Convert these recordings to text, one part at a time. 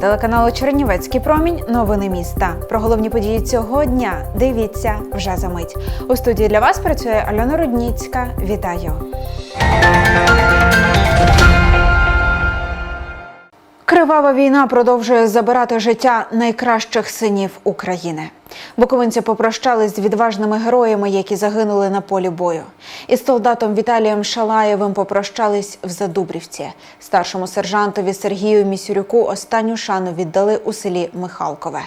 телеканалу Чернівецький промінь. Новини міста. Про головні події цього дня дивіться вже за мить. У студії для вас працює Альона Рудніцька. Вітаю. Кривава війна продовжує забирати життя найкращих синів України. Буковинці попрощались з відважними героями, які загинули на полі бою. Із солдатом Віталієм Шалаєвим попрощались в Задубрівці. Старшому сержантові Сергію Місюрюку останню шану віддали у селі Михалкове.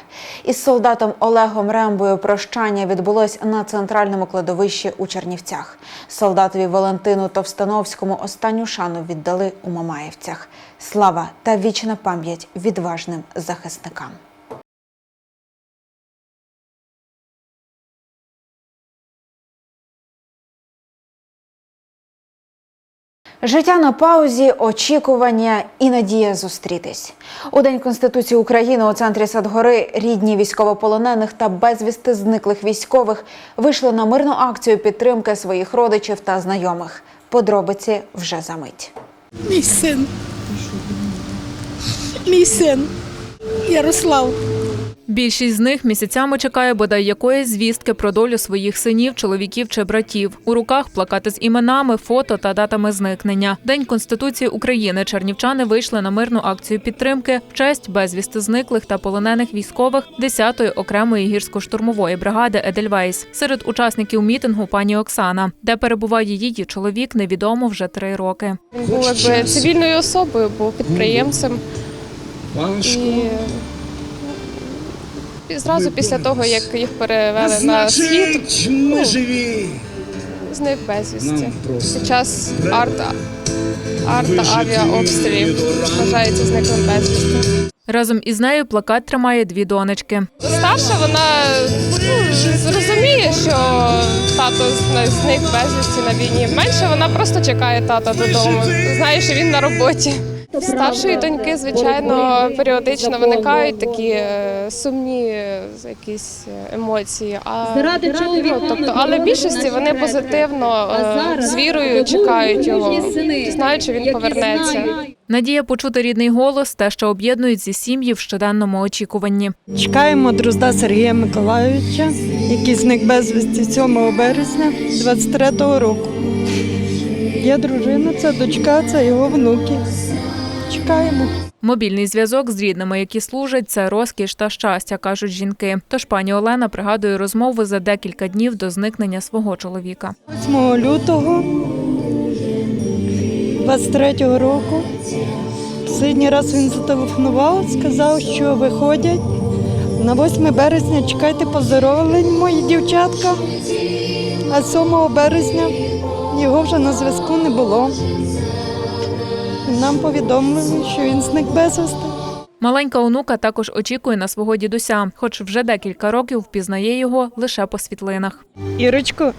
Із солдатом Олегом Рембою прощання відбулось на центральному кладовищі у Чернівцях. Солдатові Валентину Товстановському останню шану віддали у Мамаєвцях. Слава та вічна пам'ять відважним захисникам. Життя на паузі, очікування і надія зустрітись. У День Конституції України у центрі Садгори рідні військовополонених та безвісти зниклих військових вийшли на мирну акцію підтримки своїх родичів та знайомих. Подробиці вже за мить. Мій син. Мій син. Ярослав. Більшість з них місяцями чекає бодай якоїсь звістки про долю своїх синів, чоловіків чи братів. У руках плакати з іменами, фото та датами зникнення. День Конституції України чернівчани вийшли на мирну акцію підтримки в честь безвісти зниклих та полонених військових 10-ї окремої гірсько-штурмової бригади Едельвейс. Серед учасників мітингу пані Оксана, де перебуває її чоловік, невідомо вже три роки. Він був якби цивільною особою, був підприємцем. І і зразу після того, як їх перевели на схід, живі. зник безвісті. Під час арта, арта авіаобстрілів вважається зниклим безвісти. Разом із нею плакат тримає дві донечки. Старша вона ну, зрозуміє, що тато зник безвісті на війні. Менше вона просто чекає тата додому. Знає, що він на роботі. В Старшої доньки, звичайно, періодично виникають такі е, сумні е, якісь е, емоції. А ну, тобто, але дорогу більшості вони позитивно з вірою чекають його, знають, що він повернеться. Надія почути рідний голос, те, що об'єднують зі сім'ї в щоденному очікуванні. Чекаємо Дрозда Сергія Миколайовича, який зник безвісті 7 березня 23-го року. Є дружина, це дочка, це його внуки. Чекаємо. Мобільний зв'язок з рідними, які служать, це розкіш та щастя, кажуть жінки. Тож пані Олена пригадує розмову за декілька днів до зникнення свого чоловіка. 8 лютого 23-го року. Останній раз він зателефонував, сказав, що виходять. На 8 березня чекайте поздоровлень, мої дівчатка. А 7 березня його вже на зв'язку не було. Нам повідомили, що він зник безвісти. Маленька онука також очікує на свого дідуся, хоч вже декілька років впізнає його лише по світлинах. Ірочко,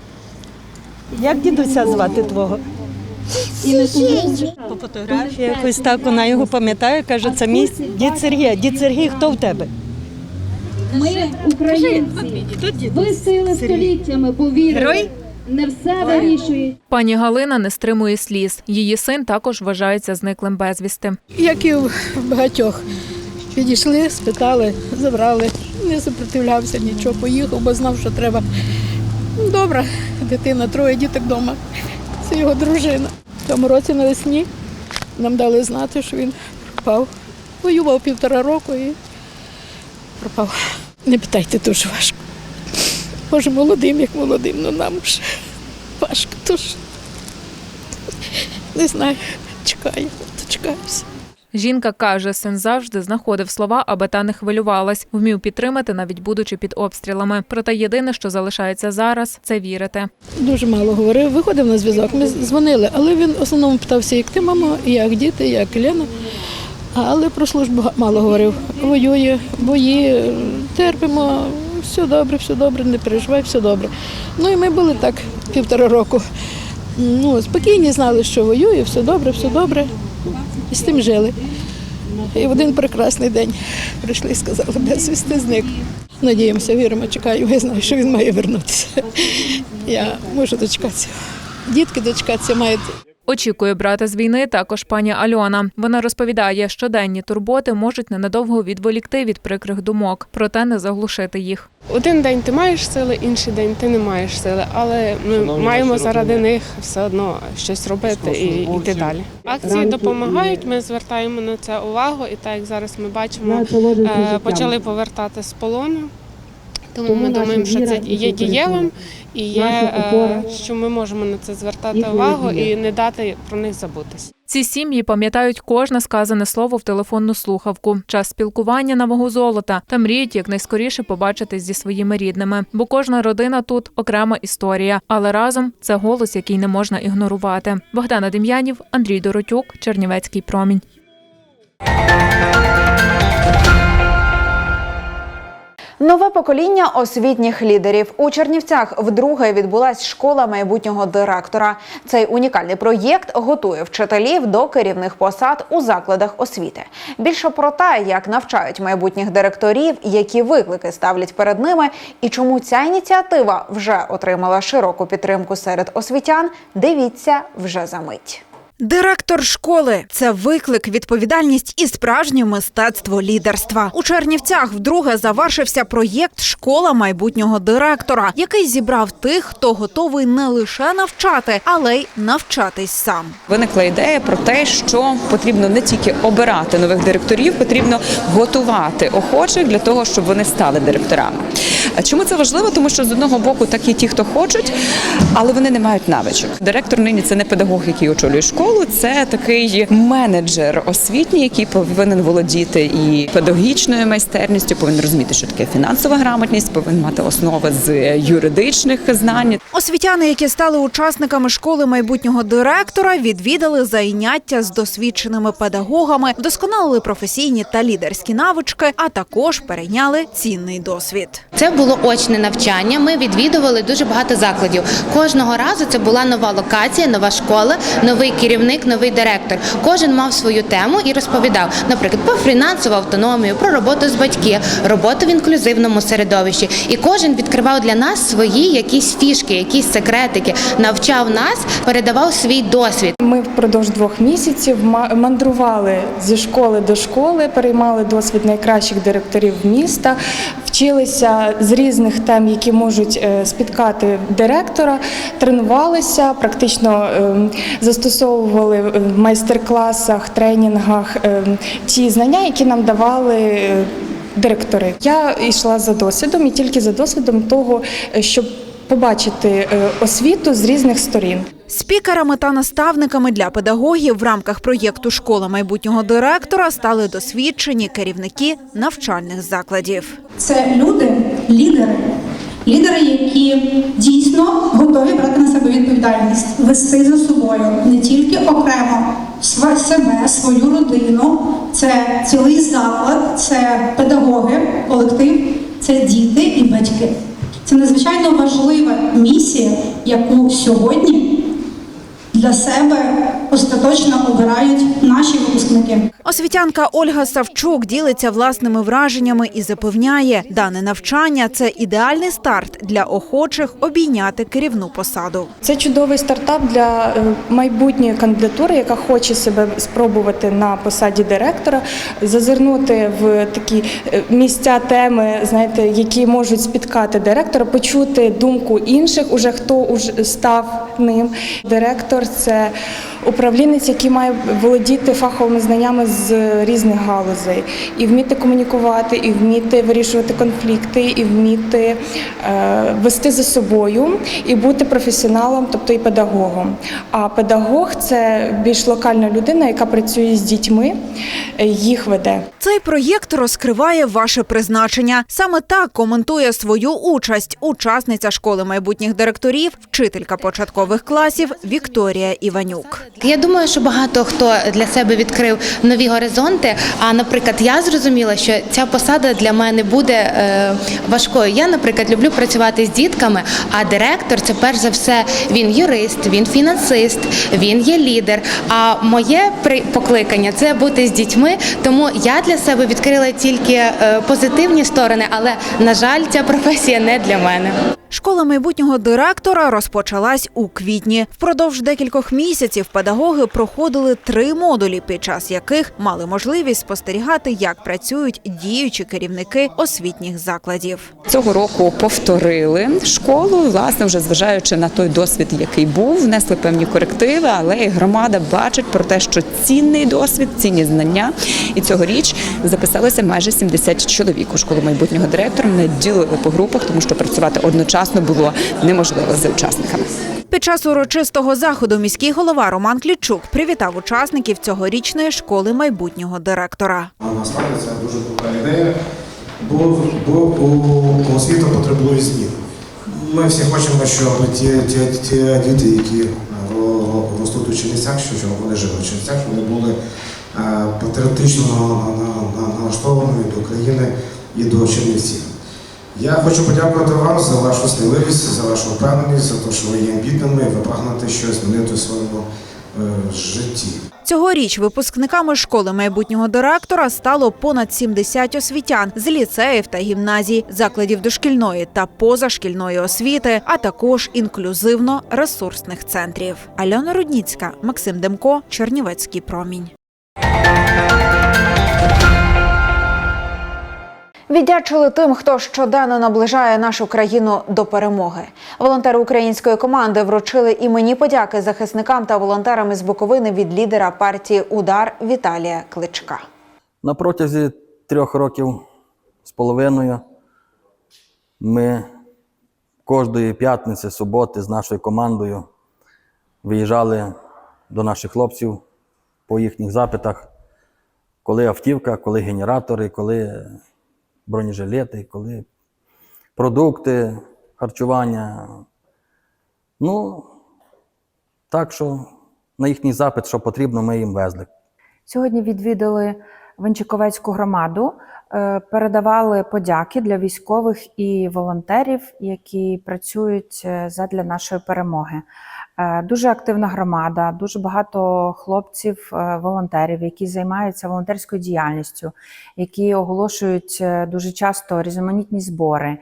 як дідуся звати твого? По фотографії якось так вона його пам'ятає, каже, це мій дід Сергій. Дід Сергій, хто в тебе? Ми, українці, ви сили століттями, бо вірили, Герой? Не все вирішує. Пані Галина не стримує сліз. Її син також вважається зниклим безвісти. як і в багатьох. Підійшли, спитали, забрали. Не сопротивлявся нічого, поїхав, бо знав, що треба. Добра дитина, троє діток вдома. Це його дружина. В тому році навесні нам дали знати, що він пропав. Воював півтора року і пропав. Не питайте, дуже важко. Боже, молодим, як молодим, ну нам ж важко дуже. Не знаю, чекаю, дочекаюся. Жінка каже, син завжди знаходив слова, аби та не хвилювалась, вмів підтримати, навіть будучи під обстрілами. Проте єдине, що залишається зараз, це вірити. Дуже мало говорив, виходив на зв'язок. Ми дзвонили, але він в основному питався, як ти, мамо, як діти, як Лена. Але про службу мало говорив. Воює, бої, терпимо, все добре, все добре, не переживай, все добре. Ну і ми були так півтора року. Ну, спокійні, знали, що воює, все добре, все добре. І з тим жили. І в один прекрасний день прийшли і сказали, безвісти зник. Надіємося, віримо, чекаємо. Я знаю, що він має вернутися. Я можу дочекатися. Дітки дочекатися мають. Очікує брата з війни також пані Альона. Вона розповідає, щоденні турботи можуть ненадовго відволікти від прикрих думок, проте не заглушити їх. Один день ти маєш сили, інший день ти не маєш сили, але ми маємо заради них все одно щось робити і йти далі. Акції допомагають. Ми звертаємо на це увагу, і так як зараз ми бачимо, е, почали повертати з полону. Тому ми думаємо, що це є дієвим і є, е, що ми можемо на це звертати увагу і не дати про них забутися. Ці сім'ї пам'ятають кожне сказане слово в телефонну слухавку, час спілкування на вагу золота та мріють якнайскоріше побачитись зі своїми рідними. Бо кожна родина тут окрема історія, але разом це голос, який не можна ігнорувати. Богдана Дем'янів, Андрій Доротюк, Чернівецький промінь. Нове покоління освітніх лідерів у Чернівцях вдруге відбулась школа майбутнього директора. Цей унікальний проєкт готує вчителів до керівних посад у закладах освіти. Більше про те, як навчають майбутніх директорів, які виклики ставлять перед ними, і чому ця ініціатива вже отримала широку підтримку серед освітян. Дивіться вже за мить. Директор школи це виклик, відповідальність і справжнє мистецтво лідерства. У Чернівцях вдруге завершився проєкт Школа майбутнього директора, який зібрав тих, хто готовий не лише навчати, але й навчатись сам. Виникла ідея про те, що потрібно не тільки обирати нових директорів, потрібно готувати охочих для того, щоб вони стали директорами. Чому це важливо? Тому що з одного боку так є ті, хто хочуть, але вони не мають навичок. Директор нині це не педагог, який очолює школу, це такий менеджер освітній, який повинен володіти і педагогічною майстерністю, повинен розуміти, що таке фінансова грамотність, повинен мати основи з юридичних знань. Освітяни, які стали учасниками школи майбутнього директора, відвідали заняття з досвідченими педагогами, вдосконалили професійні та лідерські навички, а також перейняли цінний досвід. Це було очне навчання. Ми відвідували дуже багато закладів. Кожного разу це була нова локація, нова школа, новий керівник, новий директор. Кожен мав свою тему і розповідав, наприклад, про фінансову автономію, про роботу з батьки, роботу в інклюзивному середовищі. І кожен відкривав для нас свої якісь фішки, якісь секретики, навчав нас, передавав свій досвід. Ми впродовж двох місяців ма- мандрували зі школи до школи, переймали досвід найкращих директорів міста, вчилися з різних тем, які можуть е, спіткати директора, тренувалися, практично ем, застосовували в майстер-класах, тренінгах ем, ті знання, які нам давали. е, Директори, я йшла за досвідом і тільки за досвідом того, е, щоб побачити освіту з різних сторін. Спікерами та наставниками для педагогів в рамках проєкту Школа майбутнього директора стали досвідчені керівники навчальних закладів. Це люди, лідери, лідери, які дійсно готові брати на себе відповідальність, вести за собою не тільки окремо себе, свою родину, це цілий заклад, це педагоги, колектив, це діти і батьки. Це надзвичайно важлива місія, яку сьогодні для себе остаточно обирають наші випускники. Освітянка Ольга Савчук ділиться власними враженнями і запевняє, дане навчання це ідеальний старт для охочих обійняти керівну посаду. Це чудовий стартап для е, майбутньої кандидатури, яка хоче себе спробувати на посаді директора, зазирнути в такі е, місця теми, знаєте, які можуть спіткати директора, почути думку інших, уже хто уже став ним. Директор це управлінець, який має володіти фаховими знаннями з різних галузей, і вміти комунікувати, і вміти вирішувати конфлікти, і вміти е, вести за собою і бути професіоналом, тобто і педагогом. А педагог це більш локальна людина, яка працює з дітьми, е, їх веде. Цей проєкт розкриває ваше призначення. Саме так коментує свою участь учасниця школи майбутніх директорів, вчителька початкових класів Вікторія Іванюк. Я думаю, що багато хто для себе відкрив нові горизонти. А наприклад, я зрозуміла, що ця посада для мене буде е, важкою. Я, наприклад, люблю працювати з дітками, а директор це перш за все він юрист, він фінансист, він є лідер. А моє покликання це бути з дітьми. Тому я для себе відкрила тільки е, позитивні сторони, але на жаль, ця професія не для мене. Школа майбутнього директора розпочалась у квітні. Впродовж декількох місяців педагоги проходили три модулі, під час яких мали можливість спостерігати, як працюють діючі керівники освітніх закладів. Цього року повторили школу, власне, вже зважаючи на той досвід, який був, внесли певні корективи, але і громада бачить про те, що цінний досвід, цінні знання. І цьогоріч записалося майже 70 чоловік у школу майбутнього директора. Ми ділили по групах, тому що працювати одночасно було неможливо з учасниками. Під час урочистого заходу міський голова Роман Клічук привітав учасників цьогорічної школи майбутнього директора. Насправді це дуже крута ідея, бо, бо у- освіта потребує змін. Ми всі хочемо, щоб ті, ті, ті діти, які ро- ростуть у Чернівцях, що щоб вони жили в Чернівцях, щоб вони були е, патріотично на- на- на- налаштовані до України і до Чернівців. Я хочу подякувати вам за вашу сміливість, за вашу впевненість, за те, що ви є амбітними, ви прагнете щось змінити в своєму е, житті. Цьогоріч випускниками школи майбутнього директора стало понад 70 освітян з ліцеїв та гімназій, закладів дошкільної та позашкільної освіти, а також інклюзивно-ресурсних центрів. Альона Рудніцька, Максим Демко, Чернівецький промінь. Віддячили тим, хто щоденно наближає нашу країну до перемоги. Волонтери української команди вручили імені подяки захисникам та волонтерам із Буковини від лідера партії Удар Віталія Кличка. На протязі трьох років з половиною ми кожної п'ятниці, суботи з нашою командою виїжджали до наших хлопців по їхніх запитах, коли автівка, коли генератори, коли бронежилети, коли продукти, харчування. Ну, так що на їхній запит, що потрібно, ми їм везли. Сьогодні відвідали Венчиковецьку громаду, е, передавали подяки для військових і волонтерів, які працюють для задля нашої перемоги. Е, Дуже активна громада, дуже багато хлопців, е, волонтерів, які займаються волонтерською діяльністю, які оголошують е, дуже часто різноманітні збори, е,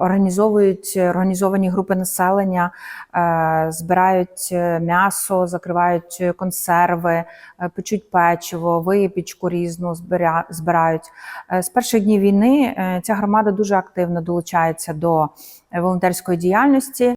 організовують організовані групи населення, е, збирають е, м'ясо, закривають консерви, е, печуть печиво, випічку різну збирають. З перших днів війни ця громада дуже активно долучається до волонтерської діяльності.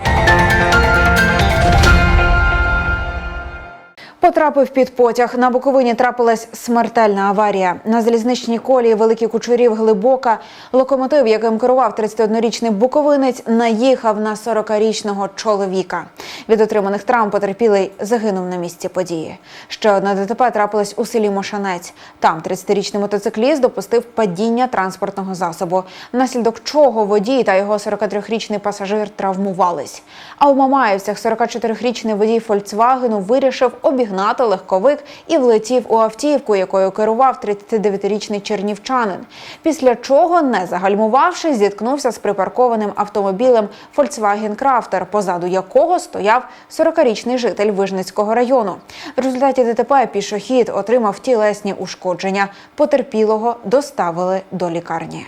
Потрапив під потяг. На Буковині трапилась смертельна аварія. На залізничній колії Великий Кучурів Глибока локомотив, яким керував 31-річний буковинець, наїхав на 40-річного чоловіка. Від отриманих травм потерпілий загинув на місці події. Ще одна ДТП трапилась у селі Мошанець. Там 30-річний мотоцикліст допустив падіння транспортного засобу, внаслідок чого водій та його 43-річний пасажир травмувались. А у Мамаївцях 44-річний водій Фольксвагену вирішив обігнати легковик і влетів у автівку, якою керував 39-річний чернівчанин. Після чого, не загальмувавши, зіткнувся з припаркованим автомобілем Volkswagen Crafter, позаду якого стояв 40-річний житель Вижницького району. В результаті ДТП пішохід отримав тілесні ушкодження. Потерпілого доставили до лікарні.